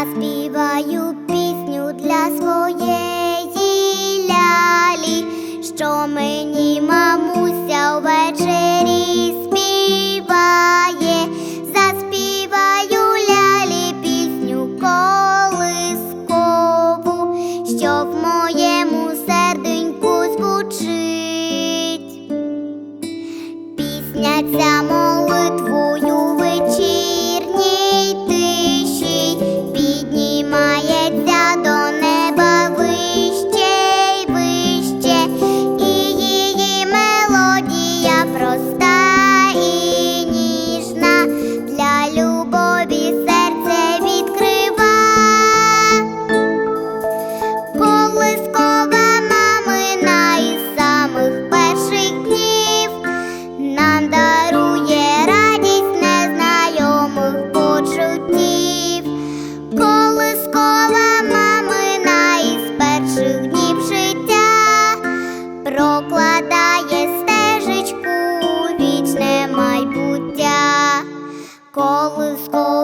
Заспіваю пісню для своєї лялі, що мені мамуся ввечері співає, заспіваю лялі пісню колискову, що в моєму серденьку звучить. Пісня ця молода. Коли скоро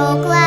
broke.